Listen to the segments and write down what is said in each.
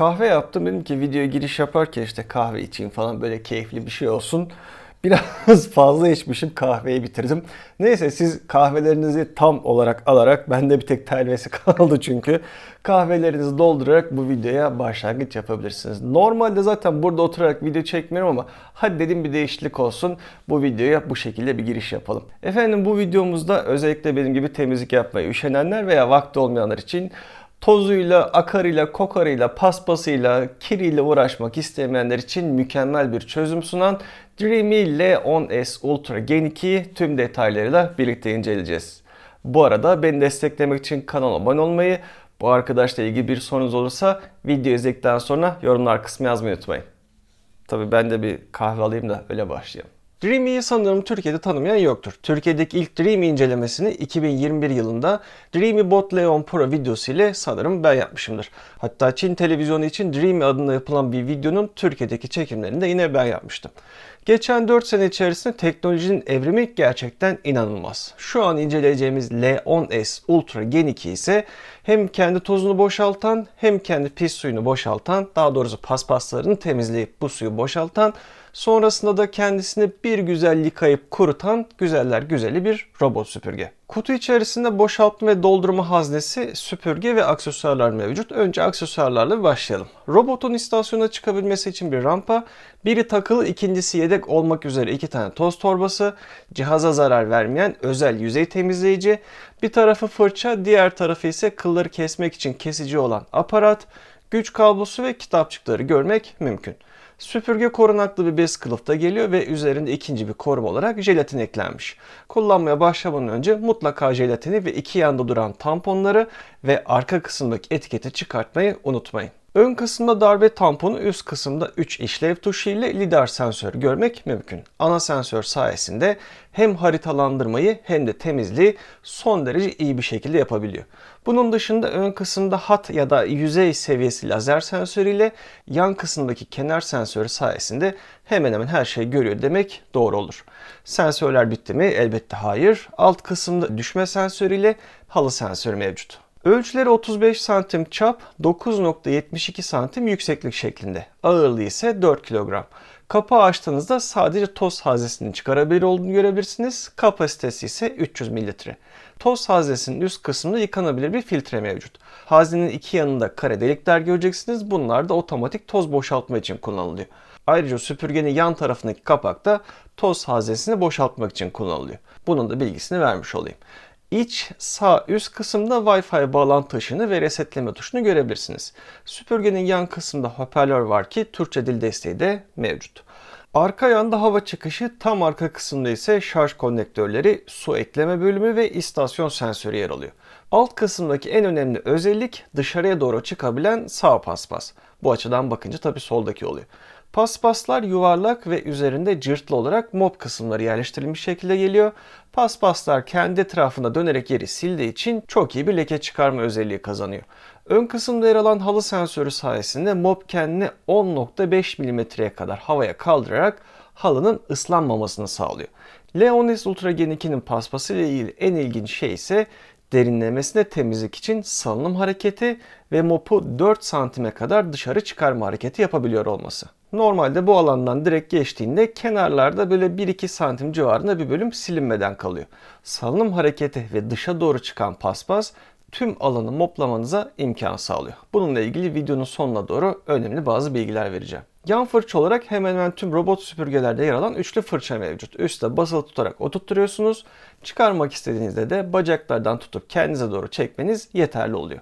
Kahve yaptım dedim ki videoya giriş yaparken işte kahve içeyim falan böyle keyifli bir şey olsun. Biraz fazla içmişim kahveyi bitirdim. Neyse siz kahvelerinizi tam olarak alarak bende bir tek telvesi kaldı çünkü. Kahvelerinizi doldurarak bu videoya başlangıç yapabilirsiniz. Normalde zaten burada oturarak video çekmiyorum ama hadi dedim bir değişiklik olsun. Bu videoya bu şekilde bir giriş yapalım. Efendim bu videomuzda özellikle benim gibi temizlik yapmayı üşenenler veya vakti olmayanlar için tozuyla, akarıyla, kokarıyla, paspasıyla, kiriyle uğraşmak istemeyenler için mükemmel bir çözüm sunan Dreamy L10S Ultra Gen 2'yi tüm detaylarıyla birlikte inceleyeceğiz. Bu arada beni desteklemek için kanala abone olmayı, bu arkadaşla ilgili bir sorunuz olursa video izledikten sonra yorumlar kısmı yazmayı unutmayın. Tabi ben de bir kahve alayım da öyle başlayalım. Dreamy'yi sanırım Türkiye'de tanımayan yoktur. Türkiye'deki ilk Dreamy incelemesini 2021 yılında Dreamy Bot Leon Pro videosu ile sanırım ben yapmışımdır. Hatta Çin televizyonu için Dreamy adında yapılan bir videonun Türkiye'deki çekimlerini de yine ben yapmıştım. Geçen 4 sene içerisinde teknolojinin evrimi gerçekten inanılmaz. Şu an inceleyeceğimiz L10S Ultra Gen 2 ise hem kendi tozunu boşaltan hem kendi pis suyunu boşaltan daha doğrusu paspaslarını temizleyip bu suyu boşaltan Sonrasında da kendisini bir güzel yıkayıp kurutan güzeller güzeli bir robot süpürge. Kutu içerisinde boşaltma ve doldurma haznesi, süpürge ve aksesuarlar mevcut. Önce aksesuarlarla başlayalım. Robotun istasyona çıkabilmesi için bir rampa, biri takılı ikincisi yedek olmak üzere iki tane toz torbası, cihaza zarar vermeyen özel yüzey temizleyici, bir tarafı fırça, diğer tarafı ise kılları kesmek için kesici olan aparat, güç kablosu ve kitapçıkları görmek mümkün. Süpürge korunaklı bir bez kılıfta geliyor ve üzerinde ikinci bir koruma olarak jelatin eklenmiş. Kullanmaya başlamadan önce mutlaka jelatini ve iki yanda duran tamponları ve arka kısımdaki etiketi çıkartmayı unutmayın. Ön kısımda darbe tamponu, üst kısımda 3 işlev tuşu ile lidar sensörü görmek mümkün. Ana sensör sayesinde hem haritalandırmayı hem de temizliği son derece iyi bir şekilde yapabiliyor. Bunun dışında ön kısımda hat ya da yüzey seviyesi lazer sensörüyle yan kısımdaki kenar sensörü sayesinde hemen hemen her şeyi görüyor demek doğru olur. Sensörler bitti mi? Elbette hayır. Alt kısımda düşme sensörüyle halı sensörü mevcut. Ölçüleri 35 santim çap, 9.72 santim yükseklik şeklinde. Ağırlığı ise 4 kilogram. Kapağı açtığınızda sadece toz haznesinin çıkarabilir olduğunu görebilirsiniz. Kapasitesi ise 300 mililitre. Toz haznesinin üst kısmında yıkanabilir bir filtre mevcut. Haznenin iki yanında kare delikler göreceksiniz. Bunlar da otomatik toz boşaltma için kullanılıyor. Ayrıca süpürgenin yan tarafındaki kapak da toz haznesini boşaltmak için kullanılıyor. Bunun da bilgisini vermiş olayım. İç sağ üst kısımda Wi-Fi bağlantı ışını ve resetleme tuşunu görebilirsiniz. Süpürgenin yan kısmında hoparlör var ki Türkçe dil desteği de mevcut. Arka yanda hava çıkışı, tam arka kısımda ise şarj konnektörleri, su ekleme bölümü ve istasyon sensörü yer alıyor. Alt kısımdaki en önemli özellik dışarıya doğru çıkabilen sağ paspas. Bu açıdan bakınca tabi soldaki oluyor. Paspaslar yuvarlak ve üzerinde cırtlı olarak mob kısımları yerleştirilmiş şekilde geliyor. Paspaslar kendi etrafında dönerek yeri sildiği için çok iyi bir leke çıkarma özelliği kazanıyor. Ön kısımda yer alan halı sensörü sayesinde mob kendini 10.5 mm'ye kadar havaya kaldırarak halının ıslanmamasını sağlıyor. Leonis Ultra Gen 2'nin paspası ile ilgili en ilginç şey ise derinlemesine temizlik için salınım hareketi ve mopu 4 santime kadar dışarı çıkarma hareketi yapabiliyor olması. Normalde bu alandan direkt geçtiğinde kenarlarda böyle 1-2 santim civarında bir bölüm silinmeden kalıyor. Salınım hareketi ve dışa doğru çıkan paspas tüm alanı moplamanıza imkan sağlıyor. Bununla ilgili videonun sonuna doğru önemli bazı bilgiler vereceğim. Yan fırça olarak hemen hemen tüm robot süpürgelerde yer alan üçlü fırça mevcut. Üstte basılı tutarak oturtturuyorsunuz. Çıkarmak istediğinizde de bacaklardan tutup kendinize doğru çekmeniz yeterli oluyor.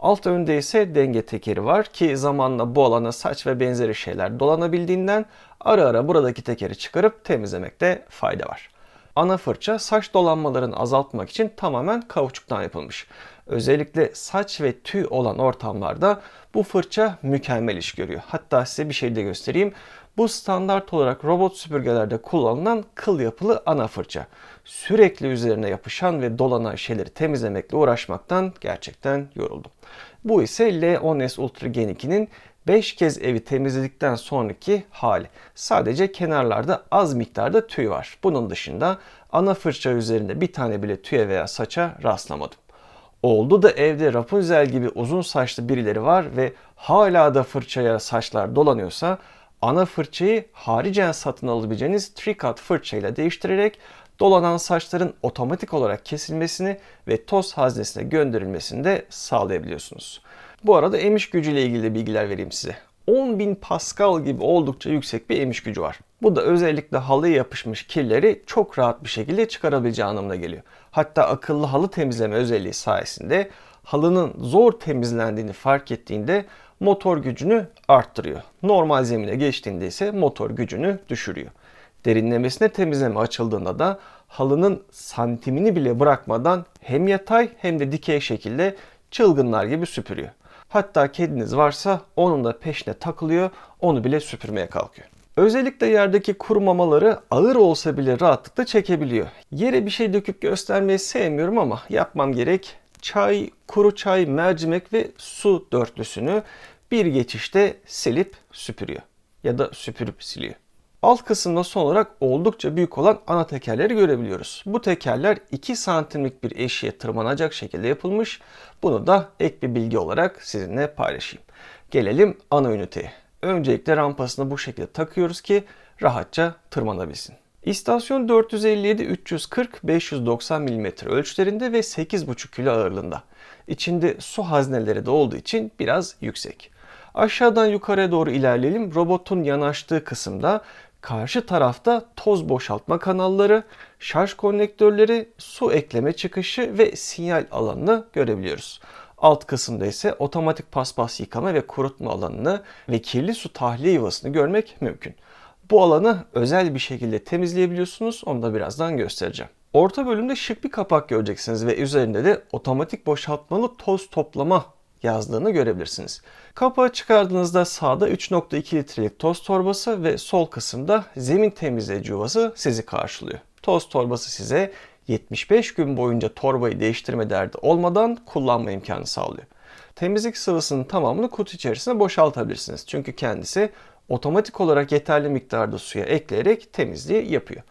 Alt önde ise denge tekeri var ki zamanla bu alana saç ve benzeri şeyler dolanabildiğinden ara ara buradaki tekeri çıkarıp temizlemekte fayda var. Ana fırça saç dolanmalarını azaltmak için tamamen kauçuktan yapılmış. Özellikle saç ve tüy olan ortamlarda bu fırça mükemmel iş görüyor. Hatta size bir şey de göstereyim. Bu standart olarak robot süpürgelerde kullanılan kıl yapılı ana fırça. Sürekli üzerine yapışan ve dolanan şeyleri temizlemekle uğraşmaktan gerçekten yoruldum. Bu ise L10S Ultra Gen 2'nin 5 kez evi temizledikten sonraki hali. Sadece kenarlarda az miktarda tüy var. Bunun dışında ana fırça üzerinde bir tane bile tüye veya saça rastlamadım. Oldu da evde Rapunzel gibi uzun saçlı birileri var ve hala da fırçaya saçlar dolanıyorsa ana fırçayı haricen satın alabileceğiniz Tricut fırçayla değiştirerek dolanan saçların otomatik olarak kesilmesini ve toz haznesine gönderilmesini de sağlayabiliyorsunuz. Bu arada emiş gücüyle ilgili de bilgiler vereyim size. 10.000 Pascal gibi oldukça yüksek bir emiş gücü var. Bu da özellikle halıya yapışmış kirleri çok rahat bir şekilde çıkarabileceği anlamına geliyor. Hatta akıllı halı temizleme özelliği sayesinde halının zor temizlendiğini fark ettiğinde motor gücünü arttırıyor. Normal zemine geçtiğinde ise motor gücünü düşürüyor. Derinlemesine temizleme açıldığında da halının santimini bile bırakmadan hem yatay hem de dikey şekilde çılgınlar gibi süpürüyor. Hatta kediniz varsa onun da peşine takılıyor, onu bile süpürmeye kalkıyor. Özellikle yerdeki kuru mamaları ağır olsa bile rahatlıkla çekebiliyor. Yere bir şey döküp göstermeyi sevmiyorum ama yapmam gerek. Çay, kuru çay, mercimek ve su dörtlüsünü bir geçişte silip süpürüyor. Ya da süpürüp siliyor. Alt kısımda son olarak oldukça büyük olan ana tekerleri görebiliyoruz. Bu tekerler 2 santimlik bir eşiğe tırmanacak şekilde yapılmış. Bunu da ek bir bilgi olarak sizinle paylaşayım. Gelelim ana üniteye. Öncelikle rampasını bu şekilde takıyoruz ki rahatça tırmanabilsin. İstasyon 457-340-590 mm ölçülerinde ve 8,5 kilo ağırlığında. İçinde su hazneleri de olduğu için biraz yüksek. Aşağıdan yukarıya doğru ilerleyelim. Robotun yanaştığı kısımda karşı tarafta toz boşaltma kanalları, şarj konnektörleri, su ekleme çıkışı ve sinyal alanını görebiliyoruz. Alt kısımda ise otomatik paspas yıkama ve kurutma alanını ve kirli su tahliye yuvasını görmek mümkün. Bu alanı özel bir şekilde temizleyebiliyorsunuz. Onu da birazdan göstereceğim. Orta bölümde şık bir kapak göreceksiniz ve üzerinde de otomatik boşaltmalı toz toplama yazdığını görebilirsiniz. Kapağı çıkardığınızda sağda 3.2 litrelik toz torbası ve sol kısımda zemin temizleyici yuvası sizi karşılıyor. Toz torbası size 75 gün boyunca torbayı değiştirme derdi olmadan kullanma imkanı sağlıyor. Temizlik sıvısının tamamını kutu içerisine boşaltabilirsiniz. Çünkü kendisi otomatik olarak yeterli miktarda suya ekleyerek temizliği yapıyor.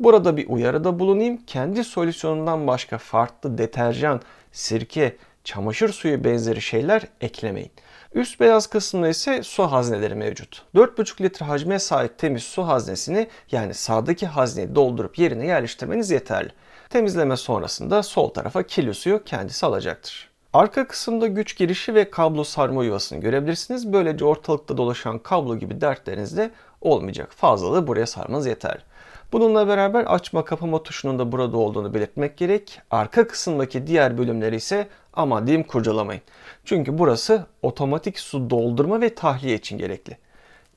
Burada bir uyarıda bulunayım. Kendi solüsyonundan başka farklı deterjan, sirke, çamaşır suyu benzeri şeyler eklemeyin. Üst beyaz kısımda ise su hazneleri mevcut. 4,5 litre hacme sahip temiz su haznesini yani sağdaki hazneyi doldurup yerine yerleştirmeniz yeterli. Temizleme sonrasında sol tarafa kirli suyu kendisi alacaktır. Arka kısımda güç girişi ve kablo sarma yuvasını görebilirsiniz. Böylece ortalıkta dolaşan kablo gibi dertleriniz de olmayacak. Fazlalığı buraya sarmanız yeterli. Bununla beraber açma kapama tuşunun da burada olduğunu belirtmek gerek. Arka kısımdaki diğer bölümleri ise ama diyeyim kurcalamayın. Çünkü burası otomatik su doldurma ve tahliye için gerekli.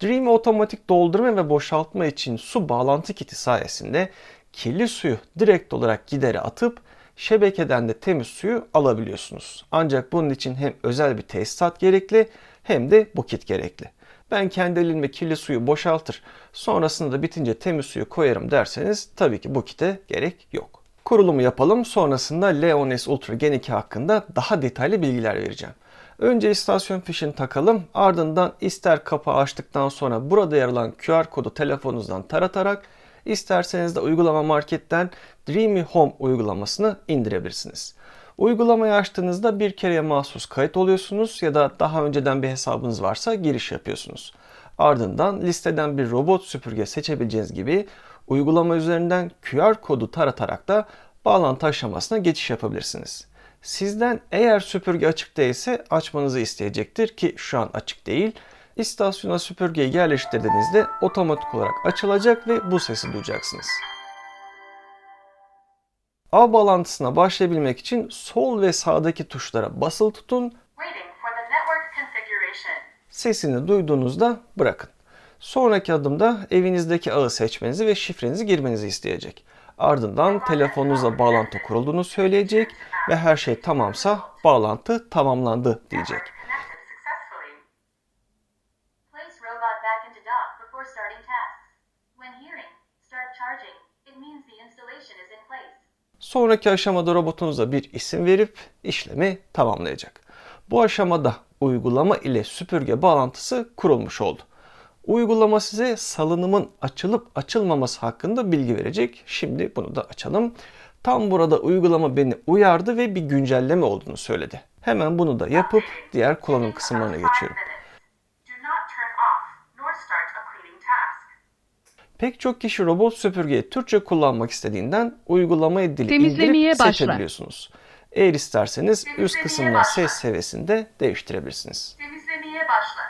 Dream otomatik doldurma ve boşaltma için su bağlantı kiti sayesinde kirli suyu direkt olarak gidere atıp şebekeden de temiz suyu alabiliyorsunuz. Ancak bunun için hem özel bir tesisat gerekli hem de bu kit gerekli. Ben kendi elimle kirli suyu boşaltır, sonrasında da bitince temiz suyu koyarım derseniz tabii ki bu kite gerek yok. Kurulumu yapalım, sonrasında Leones Ultra Gen 2 hakkında daha detaylı bilgiler vereceğim. Önce istasyon fişini takalım. Ardından ister kapağı açtıktan sonra burada yer alan QR kodu telefonunuzdan taratarak isterseniz de uygulama marketten Dreamy Home uygulamasını indirebilirsiniz. Uygulamayı açtığınızda bir kereye mahsus kayıt oluyorsunuz ya da daha önceden bir hesabınız varsa giriş yapıyorsunuz. Ardından listeden bir robot süpürge seçebileceğiniz gibi uygulama üzerinden QR kodu taratarak da bağlantı aşamasına geçiş yapabilirsiniz. Sizden eğer süpürge açık değilse açmanızı isteyecektir ki şu an açık değil. İstasyona süpürgeyi yerleştirdiğinizde otomatik olarak açılacak ve bu sesi duyacaksınız. Ağ bağlantısına başlayabilmek için sol ve sağdaki tuşlara basılı tutun. Sesini duyduğunuzda bırakın. Sonraki adımda evinizdeki ağı seçmenizi ve şifrenizi girmenizi isteyecek. Ardından telefonunuzla bağlantı kurulduğunu söyleyecek ve her şey tamamsa bağlantı tamamlandı diyecek. Sonraki aşamada robotunuza bir isim verip işlemi tamamlayacak. Bu aşamada uygulama ile süpürge bağlantısı kurulmuş oldu. Uygulama size salınımın açılıp açılmaması hakkında bilgi verecek. Şimdi bunu da açalım. Tam burada uygulama beni uyardı ve bir güncelleme olduğunu söyledi. Hemen bunu da yapıp diğer kullanım kısımlarına geçiyorum. Pek çok kişi robot süpürgeyi Türkçe kullanmak istediğinden uygulamayı dili Temizlemeye indirip başla. seçebiliyorsunuz. Eğer isterseniz üst Temizlemeye kısımdan başla. ses seviyesini de değiştirebilirsiniz. Temizlemeye başla.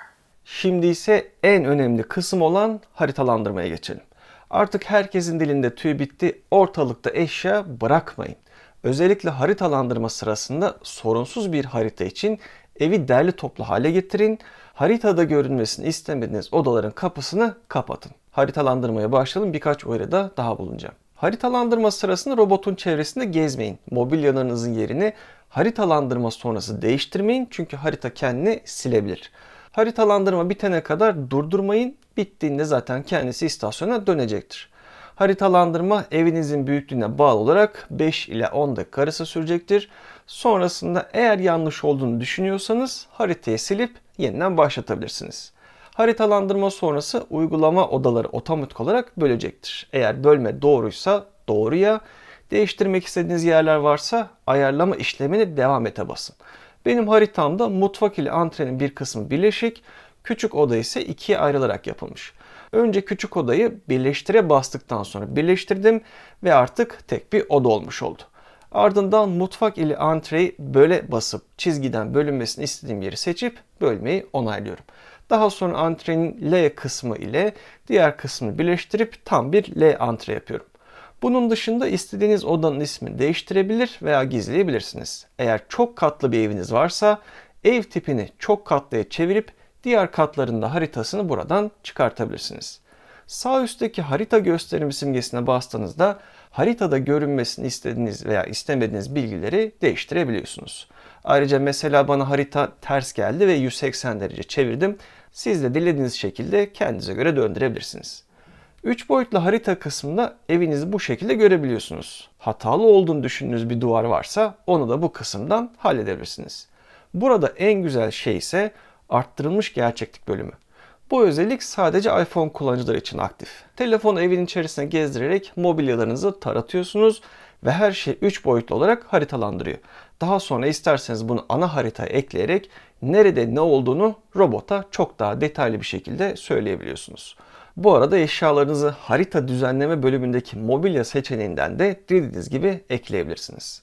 Şimdi ise en önemli kısım olan haritalandırmaya geçelim. Artık herkesin dilinde tüy bitti, ortalıkta eşya bırakmayın. Özellikle haritalandırma sırasında sorunsuz bir harita için evi derli toplu hale getirin. Haritada görünmesini istemediğiniz odaların kapısını kapatın. Haritalandırmaya başlayalım birkaç uyarıda daha bulunacağım. Haritalandırma sırasında robotun çevresinde gezmeyin. Mobilyalarınızın yerini haritalandırma sonrası değiştirmeyin çünkü harita kendini silebilir. Haritalandırma bitene kadar durdurmayın. Bittiğinde zaten kendisi istasyona dönecektir. Haritalandırma evinizin büyüklüğüne bağlı olarak 5 ile 10 dakika arası sürecektir. Sonrasında eğer yanlış olduğunu düşünüyorsanız haritayı silip yeniden başlatabilirsiniz. Haritalandırma sonrası uygulama odaları otomatik olarak bölecektir. Eğer bölme doğruysa doğruya, değiştirmek istediğiniz yerler varsa ayarlama işlemini devam ete basın. Benim haritamda mutfak ile antrenin bir kısmı birleşik, küçük oda ise ikiye ayrılarak yapılmış. Önce küçük odayı birleştire bastıktan sonra birleştirdim ve artık tek bir oda olmuş oldu. Ardından mutfak ile antreyi böyle basıp çizgiden bölünmesini istediğim yeri seçip bölmeyi onaylıyorum. Daha sonra antrenin L kısmı ile diğer kısmını birleştirip tam bir L antre yapıyorum. Bunun dışında istediğiniz odanın ismini değiştirebilir veya gizleyebilirsiniz. Eğer çok katlı bir eviniz varsa ev tipini çok katlıya çevirip diğer katlarında haritasını buradan çıkartabilirsiniz. Sağ üstteki harita gösterimi simgesine bastığınızda haritada görünmesini istediğiniz veya istemediğiniz bilgileri değiştirebiliyorsunuz. Ayrıca mesela bana harita ters geldi ve 180 derece çevirdim. Siz de dilediğiniz şekilde kendinize göre döndürebilirsiniz. 3 boyutlu harita kısmında evinizi bu şekilde görebiliyorsunuz. Hatalı olduğunu düşündüğünüz bir duvar varsa onu da bu kısımdan halledebilirsiniz. Burada en güzel şey ise arttırılmış gerçeklik bölümü. Bu özellik sadece iPhone kullanıcıları için aktif. Telefonu evin içerisine gezdirerek mobilyalarınızı taratıyorsunuz ve her şey 3 boyutlu olarak haritalandırıyor. Daha sonra isterseniz bunu ana haritaya ekleyerek nerede ne olduğunu robota çok daha detaylı bir şekilde söyleyebiliyorsunuz. Bu arada eşyalarınızı harita düzenleme bölümündeki mobilya seçeneğinden de dilediğiniz gibi ekleyebilirsiniz.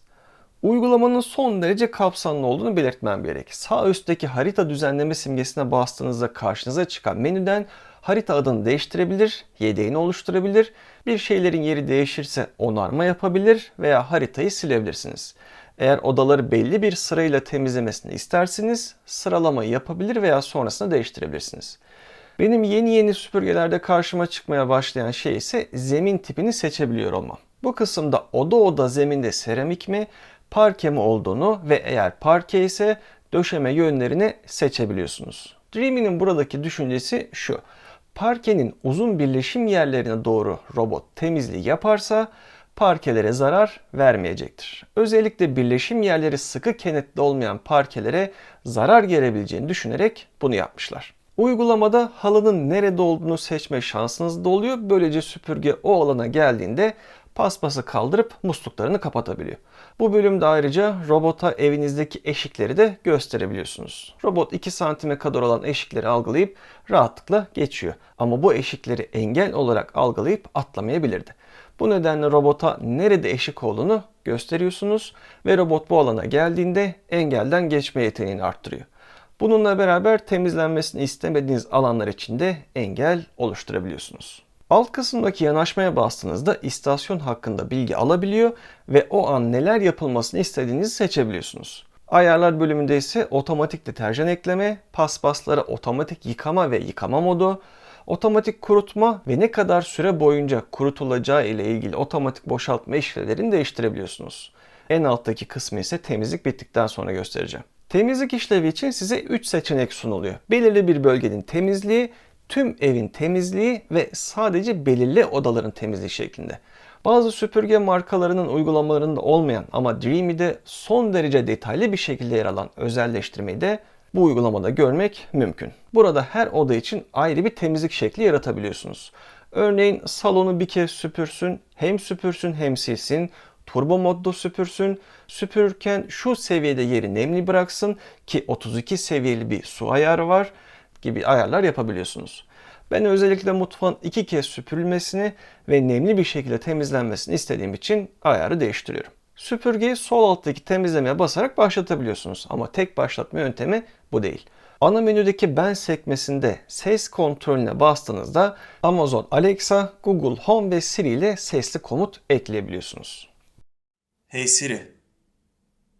Uygulamanın son derece kapsamlı olduğunu belirtmem gerek. Sağ üstteki harita düzenleme simgesine bastığınızda karşınıza çıkan menüden harita adını değiştirebilir, yedeğini oluşturabilir, bir şeylerin yeri değişirse onarma yapabilir veya haritayı silebilirsiniz. Eğer odaları belli bir sırayla temizlemesini isterseniz sıralamayı yapabilir veya sonrasında değiştirebilirsiniz. Benim yeni yeni süpürgelerde karşıma çıkmaya başlayan şey ise zemin tipini seçebiliyor olmam. Bu kısımda oda oda zeminde seramik mi, parke mi olduğunu ve eğer parke ise döşeme yönlerini seçebiliyorsunuz. Dreamy'nin buradaki düşüncesi şu. Parkenin uzun birleşim yerlerine doğru robot temizliği yaparsa parkelere zarar vermeyecektir. Özellikle birleşim yerleri sıkı kenetli olmayan parkelere zarar gelebileceğini düşünerek bunu yapmışlar. Uygulamada halının nerede olduğunu seçme şansınız da oluyor. Böylece süpürge o alana geldiğinde paspası kaldırıp musluklarını kapatabiliyor. Bu bölümde ayrıca robota evinizdeki eşikleri de gösterebiliyorsunuz. Robot 2 santime kadar olan eşikleri algılayıp rahatlıkla geçiyor. Ama bu eşikleri engel olarak algılayıp atlamayabilirdi. Bu nedenle robota nerede eşik olduğunu gösteriyorsunuz ve robot bu alana geldiğinde engelden geçme yeteneğini arttırıyor. Bununla beraber temizlenmesini istemediğiniz alanlar için de engel oluşturabiliyorsunuz. Alt kısımdaki yanaşmaya bastığınızda istasyon hakkında bilgi alabiliyor ve o an neler yapılmasını istediğinizi seçebiliyorsunuz. Ayarlar bölümünde ise otomatik deterjan ekleme, paspaslara otomatik yıkama ve yıkama modu, otomatik kurutma ve ne kadar süre boyunca kurutulacağı ile ilgili otomatik boşaltma işlevlerini değiştirebiliyorsunuz. En alttaki kısmı ise temizlik bittikten sonra göstereceğim. Temizlik işlevi için size 3 seçenek sunuluyor. Belirli bir bölgenin temizliği, tüm evin temizliği ve sadece belirli odaların temizliği şeklinde. Bazı süpürge markalarının uygulamalarında olmayan ama Dreamy'de son derece detaylı bir şekilde yer alan özelleştirmeyi de bu uygulamada görmek mümkün. Burada her oda için ayrı bir temizlik şekli yaratabiliyorsunuz. Örneğin salonu bir kez süpürsün, hem süpürsün hem silsin, turbo modda süpürsün. Süpürürken şu seviyede yeri nemli bıraksın ki 32 seviyeli bir su ayarı var gibi ayarlar yapabiliyorsunuz. Ben özellikle mutfağın iki kez süpürülmesini ve nemli bir şekilde temizlenmesini istediğim için ayarı değiştiriyorum. Süpürgeyi sol alttaki temizlemeye basarak başlatabiliyorsunuz ama tek başlatma yöntemi bu değil. Ana menüdeki ben sekmesinde ses kontrolüne bastığınızda Amazon Alexa, Google Home ve Siri ile sesli komut ekleyebiliyorsunuz. Hey Siri,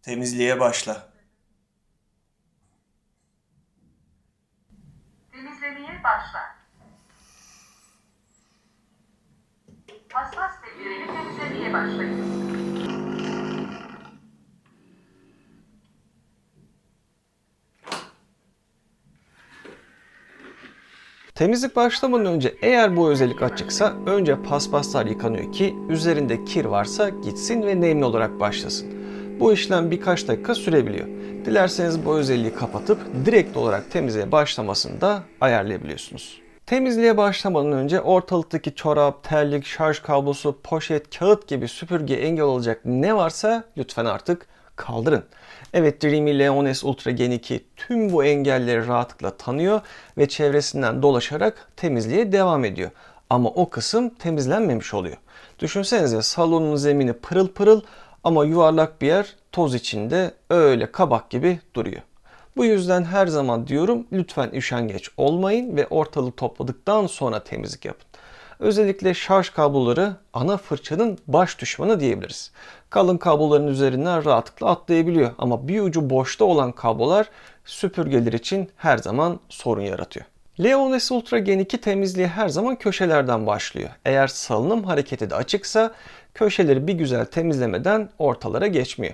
temizliğe başla. Temizlemeye başla. Paspas ve yüreğini temizlemeye başlayın. Temizlik başlamadan önce eğer bu özellik açıksa önce paspaslar yıkanıyor ki üzerinde kir varsa gitsin ve nemli olarak başlasın. Bu işlem birkaç dakika sürebiliyor. Dilerseniz bu özelliği kapatıp direkt olarak temizliğe başlamasını da ayarlayabiliyorsunuz. Temizliğe başlamadan önce ortalıktaki çorap, terlik, şarj kablosu, poşet, kağıt gibi süpürge engel olacak ne varsa lütfen artık kaldırın. Evet Dreamy Leon S Ultra Gen 2 tüm bu engelleri rahatlıkla tanıyor ve çevresinden dolaşarak temizliğe devam ediyor. Ama o kısım temizlenmemiş oluyor. Düşünsenize salonun zemini pırıl pırıl ama yuvarlak bir yer toz içinde öyle kabak gibi duruyor. Bu yüzden her zaman diyorum lütfen üşengeç olmayın ve ortalık topladıktan sonra temizlik yapın. Özellikle şarj kabloları ana fırçanın baş düşmanı diyebiliriz. Kalın kabloların üzerinden rahatlıkla atlayabiliyor ama bir ucu boşta olan kablolar süpürgeler için her zaman sorun yaratıyor. Leon S Ultra Gen 2 temizliği her zaman köşelerden başlıyor. Eğer salınım hareketi de açıksa köşeleri bir güzel temizlemeden ortalara geçmiyor.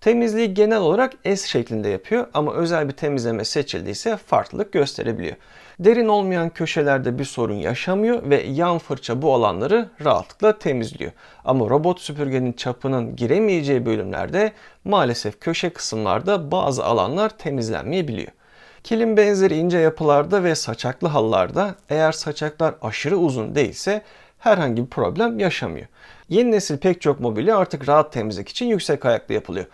Temizliği genel olarak S şeklinde yapıyor ama özel bir temizleme seçildiyse farklılık gösterebiliyor. Derin olmayan köşelerde bir sorun yaşamıyor ve yan fırça bu alanları rahatlıkla temizliyor. Ama robot süpürgenin çapının giremeyeceği bölümlerde maalesef köşe kısımlarda bazı alanlar temizlenmeyebiliyor. Kilim benzeri ince yapılarda ve saçaklı halılarda eğer saçaklar aşırı uzun değilse herhangi bir problem yaşamıyor. Yeni nesil pek çok mobilya artık rahat temizlik için yüksek ayaklı yapılıyor.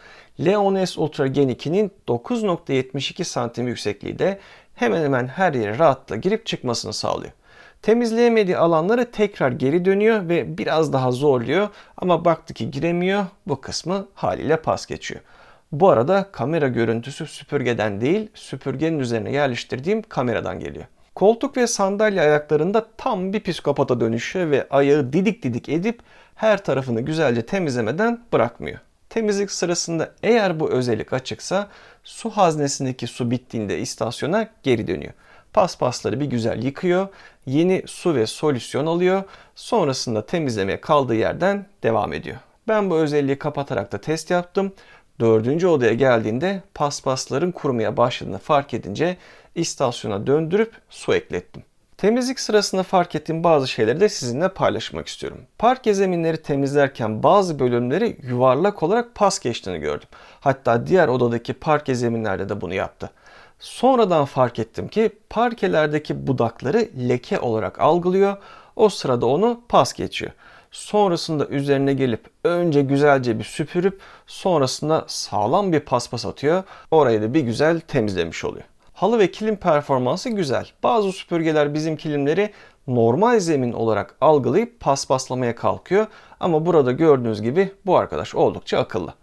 Leon S Ultra Gen 2'nin 9.72 santim yüksekliği de hemen hemen her yere rahatlıkla girip çıkmasını sağlıyor. Temizleyemediği alanları tekrar geri dönüyor ve biraz daha zorluyor ama baktı ki giremiyor bu kısmı haliyle pas geçiyor. Bu arada kamera görüntüsü süpürgeden değil süpürgenin üzerine yerleştirdiğim kameradan geliyor. Koltuk ve sandalye ayaklarında tam bir psikopata dönüşüyor ve ayağı didik didik edip her tarafını güzelce temizlemeden bırakmıyor. Temizlik sırasında eğer bu özellik açıksa su haznesindeki su bittiğinde istasyona geri dönüyor. Paspasları bir güzel yıkıyor, yeni su ve solüsyon alıyor, sonrasında temizlemeye kaldığı yerden devam ediyor. Ben bu özelliği kapatarak da test yaptım. Dördüncü odaya geldiğinde paspasların kurumaya başladığını fark edince istasyona döndürüp su eklettim. Temizlik sırasında fark ettiğim bazı şeyleri de sizinle paylaşmak istiyorum. Parke zeminleri temizlerken bazı bölümleri yuvarlak olarak pas geçtiğini gördüm. Hatta diğer odadaki parke zeminlerde de bunu yaptı. Sonradan fark ettim ki parkelerdeki budakları leke olarak algılıyor. O sırada onu pas geçiyor. Sonrasında üzerine gelip önce güzelce bir süpürüp sonrasında sağlam bir paspas atıyor. Orayı da bir güzel temizlemiş oluyor. Halı ve kilim performansı güzel. Bazı süpürgeler bizim kilimleri normal zemin olarak algılayıp paspaslamaya kalkıyor. Ama burada gördüğünüz gibi bu arkadaş oldukça akıllı.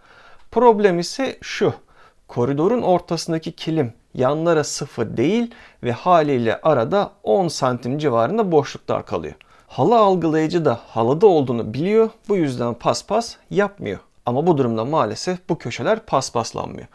Problem ise şu. Koridorun ortasındaki kilim yanlara sıfır değil ve haliyle arada 10 santim civarında boşluklar kalıyor. Halı algılayıcı da halıda olduğunu biliyor. Bu yüzden paspas yapmıyor. Ama bu durumda maalesef bu köşeler paspaslanmıyor.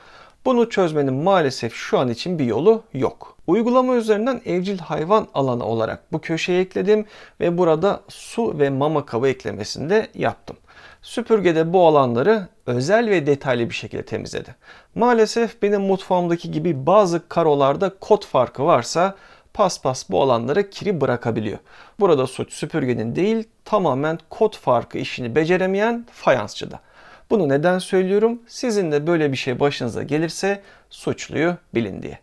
Bunu çözmenin maalesef şu an için bir yolu yok. Uygulama üzerinden evcil hayvan alanı olarak bu köşeye ekledim ve burada su ve mama kabı eklemesini de yaptım. Süpürgede bu alanları özel ve detaylı bir şekilde temizledi. Maalesef benim mutfağımdaki gibi bazı karolarda kod farkı varsa paspas bu alanlara kiri bırakabiliyor. Burada suç süpürgenin değil tamamen kod farkı işini beceremeyen fayansçıda. Bunu neden söylüyorum? Sizin de böyle bir şey başınıza gelirse suçluyu bilin diye.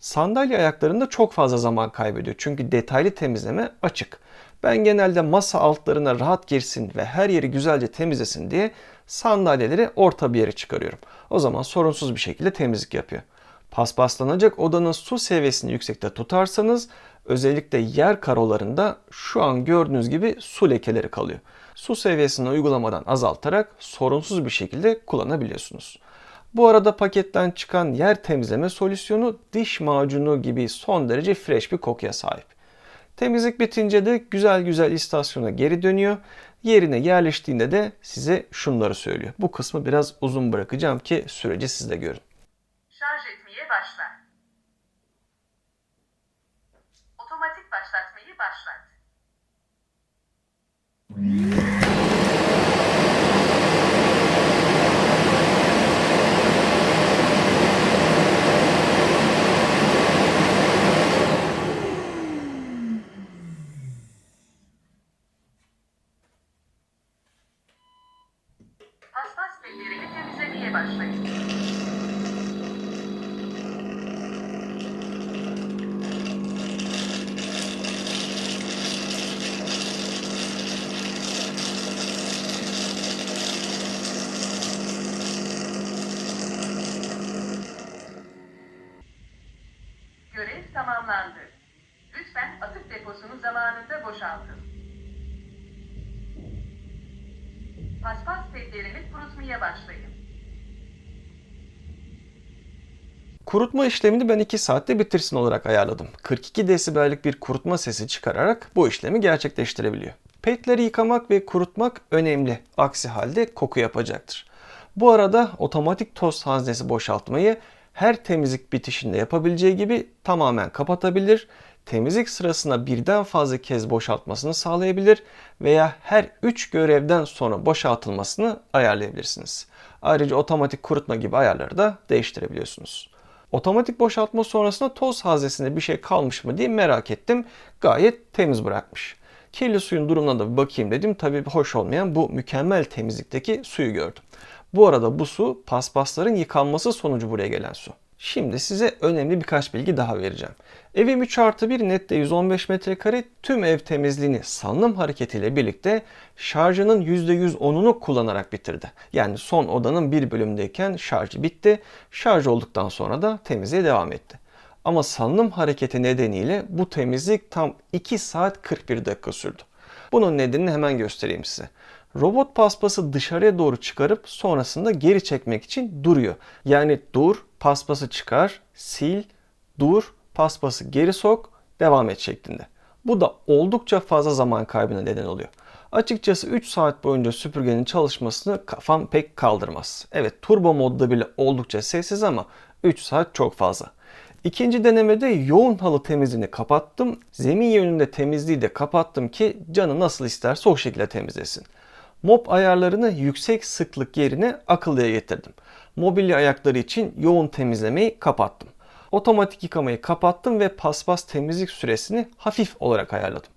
Sandalye ayaklarında çok fazla zaman kaybediyor çünkü detaylı temizleme açık. Ben genelde masa altlarına rahat girsin ve her yeri güzelce temizlesin diye sandalyeleri orta bir yere çıkarıyorum. O zaman sorunsuz bir şekilde temizlik yapıyor. Paspaslanacak odanın su seviyesini yüksekte tutarsanız özellikle yer karolarında şu an gördüğünüz gibi su lekeleri kalıyor. Su seviyesini uygulamadan azaltarak sorunsuz bir şekilde kullanabiliyorsunuz. Bu arada paketten çıkan yer temizleme solüsyonu diş macunu gibi son derece fresh bir kokuya sahip. Temizlik bitince de güzel güzel istasyona geri dönüyor. Yerine yerleştiğinde de size şunları söylüyor. Bu kısmı biraz uzun bırakacağım ki süreci siz de görün. Şarj etmeye başla. Otomatik başlatmayı başlat. Paspas bellerini temizlemeye başlayın. Görev tamamlandı. Lütfen atık deposunu zamanında boşaltın. Paspas petlerini kurutmaya başlayın. Kurutma işlemini ben 2 saatte bitirsin olarak ayarladım. 42 desibellik bir kurutma sesi çıkararak bu işlemi gerçekleştirebiliyor. Petleri yıkamak ve kurutmak önemli. Aksi halde koku yapacaktır. Bu arada otomatik toz haznesi boşaltmayı her temizlik bitişinde yapabileceği gibi tamamen kapatabilir. Temizlik sırasında birden fazla kez boşaltmasını sağlayabilir veya her 3 görevden sonra boşaltılmasını ayarlayabilirsiniz. Ayrıca otomatik kurutma gibi ayarları da değiştirebiliyorsunuz. Otomatik boşaltma sonrasında toz haznesinde bir şey kalmış mı diye merak ettim. Gayet temiz bırakmış. Kirli suyun durumuna da bir bakayım dedim. Tabii hoş olmayan bu mükemmel temizlikteki suyu gördüm. Bu arada bu su paspasların yıkanması sonucu buraya gelen su. Şimdi size önemli birkaç bilgi daha vereceğim. Evim 3 artı 1 nette 115 metrekare tüm ev temizliğini salınım hareketiyle birlikte şarjının %110'unu kullanarak bitirdi. Yani son odanın bir bölümdeyken şarjı bitti. Şarj olduktan sonra da temizliğe devam etti. Ama salınım hareketi nedeniyle bu temizlik tam 2 saat 41 dakika sürdü. Bunun nedenini hemen göstereyim size. Robot paspası dışarıya doğru çıkarıp sonrasında geri çekmek için duruyor. Yani dur, paspası çıkar, sil, dur, paspası geri sok, devam et şeklinde. Bu da oldukça fazla zaman kaybına neden oluyor. Açıkçası 3 saat boyunca süpürgenin çalışmasını kafam pek kaldırmaz. Evet turbo modda bile oldukça sessiz ama 3 saat çok fazla. İkinci denemede yoğun halı temizliğini kapattım. Zemin yönünde temizliği de kapattım ki canı nasıl isterse o şekilde temizlesin. Mop ayarlarını yüksek sıklık yerine akıllıya getirdim. Mobilya ayakları için yoğun temizlemeyi kapattım. Otomatik yıkamayı kapattım ve paspas temizlik süresini hafif olarak ayarladım.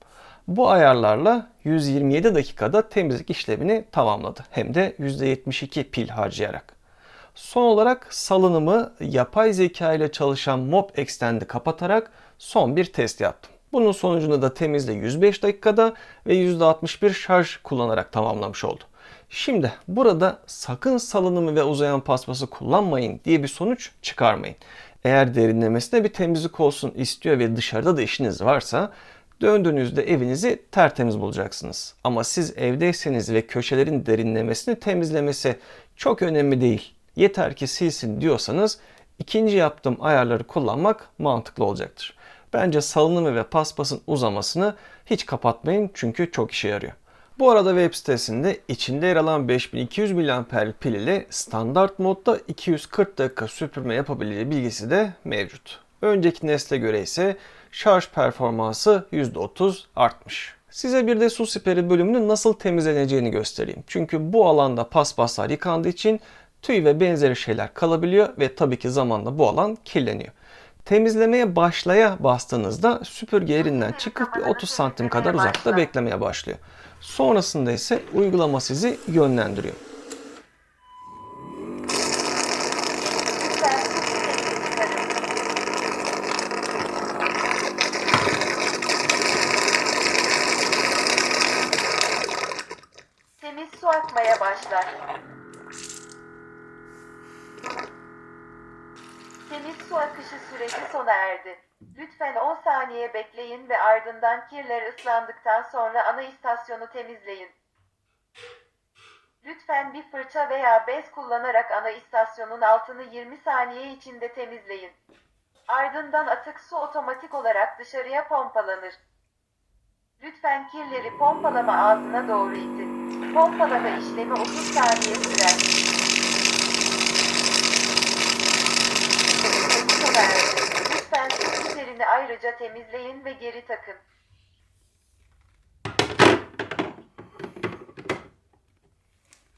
Bu ayarlarla 127 dakikada temizlik işlemini tamamladı. Hem de %72 pil harcayarak. Son olarak salınımı yapay zeka ile çalışan Mop Extend'i kapatarak son bir test yaptım. Bunun sonucunda da temizle 105 dakikada ve %61 şarj kullanarak tamamlamış oldu. Şimdi burada sakın salınımı ve uzayan paspası kullanmayın diye bir sonuç çıkarmayın. Eğer derinlemesine bir temizlik olsun istiyor ve dışarıda da işiniz varsa döndüğünüzde evinizi tertemiz bulacaksınız. Ama siz evdeyseniz ve köşelerin derinlemesini temizlemesi çok önemli değil. Yeter ki silsin diyorsanız ikinci yaptığım ayarları kullanmak mantıklı olacaktır. Bence salınımı ve paspasın uzamasını hiç kapatmayın çünkü çok işe yarıyor. Bu arada web sitesinde içinde yer alan 5200 mAh pil ile standart modda 240 dakika süpürme yapabileceği bilgisi de mevcut. Önceki nesle göre ise şarj performansı %30 artmış. Size bir de su siperi bölümünün nasıl temizleneceğini göstereyim. Çünkü bu alanda paspaslar yıkandığı için tüy ve benzeri şeyler kalabiliyor ve tabii ki zamanla bu alan kirleniyor. Temizlemeye başlaya bastığınızda süpürge yerinden çıkıp bir 30 santim kadar uzakta beklemeye başlıyor. Sonrasında ise uygulama sizi yönlendiriyor. akmaya başlar. Temiz su akışı süreci sona erdi. Lütfen 10 saniye bekleyin ve ardından kirler ıslandıktan sonra ana istasyonu temizleyin. Lütfen bir fırça veya bez kullanarak ana istasyonun altını 20 saniye içinde temizleyin. Ardından atık su otomatik olarak dışarıya pompalanır. Lütfen kirleri pompalama ağzına doğru itin. Pompalama işlemi 30 saniye sürer. Süt üzerini ayrıca temizleyin ve geri takın.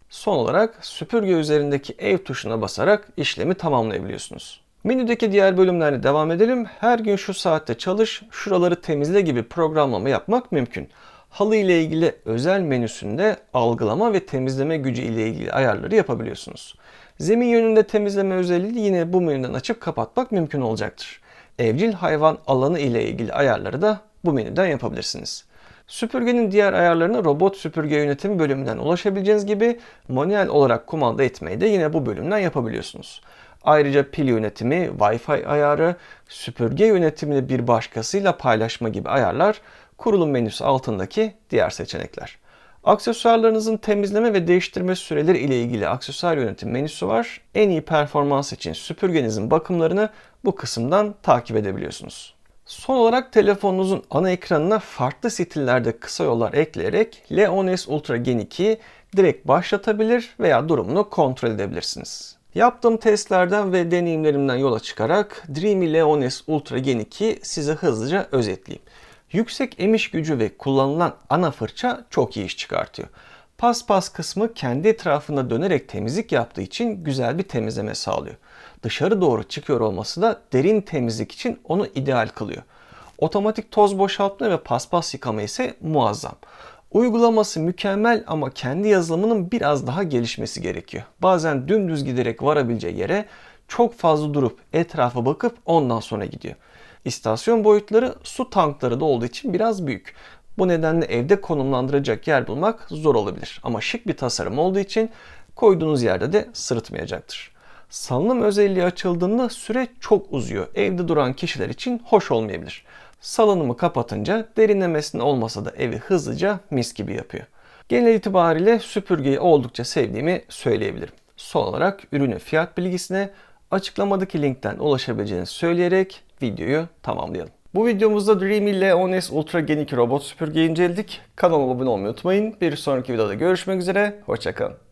Son olarak süpürge üzerindeki ev tuşuna basarak işlemi tamamlayabiliyorsunuz. Menüdeki diğer bölümlerle devam edelim. Her gün şu saatte çalış, şuraları temizle gibi programlama yapmak mümkün. Halı ile ilgili özel menüsünde algılama ve temizleme gücü ile ilgili ayarları yapabiliyorsunuz. Zemin yönünde temizleme özelliği yine bu menüden açıp kapatmak mümkün olacaktır. Evcil hayvan alanı ile ilgili ayarları da bu menüden yapabilirsiniz. Süpürgenin diğer ayarlarına robot süpürge yönetimi bölümünden ulaşabileceğiniz gibi manuel olarak kumanda etmeyi de yine bu bölümden yapabiliyorsunuz. Ayrıca pil yönetimi, Wi-Fi ayarı, süpürge yönetimini bir başkasıyla paylaşma gibi ayarlar kurulum menüsü altındaki diğer seçenekler. Aksesuarlarınızın temizleme ve değiştirme süreleri ile ilgili aksesuar yönetim menüsü var. En iyi performans için süpürgenizin bakımlarını bu kısımdan takip edebiliyorsunuz. Son olarak telefonunuzun ana ekranına farklı stillerde kısa yollar ekleyerek Leones Ultra Gen 2'yi direkt başlatabilir veya durumunu kontrol edebilirsiniz. Yaptığım testlerden ve deneyimlerimden yola çıkarak Dreamy Leones Ultra Gen 2 size hızlıca özetleyeyim. Yüksek emiş gücü ve kullanılan ana fırça çok iyi iş çıkartıyor. Paspas kısmı kendi etrafında dönerek temizlik yaptığı için güzel bir temizleme sağlıyor. Dışarı doğru çıkıyor olması da derin temizlik için onu ideal kılıyor. Otomatik toz boşaltma ve paspas yıkama ise muazzam. Uygulaması mükemmel ama kendi yazılımının biraz daha gelişmesi gerekiyor. Bazen dümdüz giderek varabileceği yere çok fazla durup etrafa bakıp ondan sonra gidiyor. İstasyon boyutları su tankları da olduğu için biraz büyük. Bu nedenle evde konumlandıracak yer bulmak zor olabilir. Ama şık bir tasarım olduğu için koyduğunuz yerde de sırıtmayacaktır. Salınım özelliği açıldığında süre çok uzuyor. Evde duran kişiler için hoş olmayabilir. Salınımı kapatınca derinlemesine olmasa da evi hızlıca mis gibi yapıyor. Genel itibariyle süpürgeyi oldukça sevdiğimi söyleyebilirim. Son olarak ürünün fiyat bilgisine açıklamadaki linkten ulaşabileceğinizi söyleyerek videoyu tamamlayalım. Bu videomuzda Dreamy Leones Ultra Gen 2 robot süpürgeyi inceledik. Kanalıma abone olmayı unutmayın. Bir sonraki videoda görüşmek üzere. Hoşçakalın.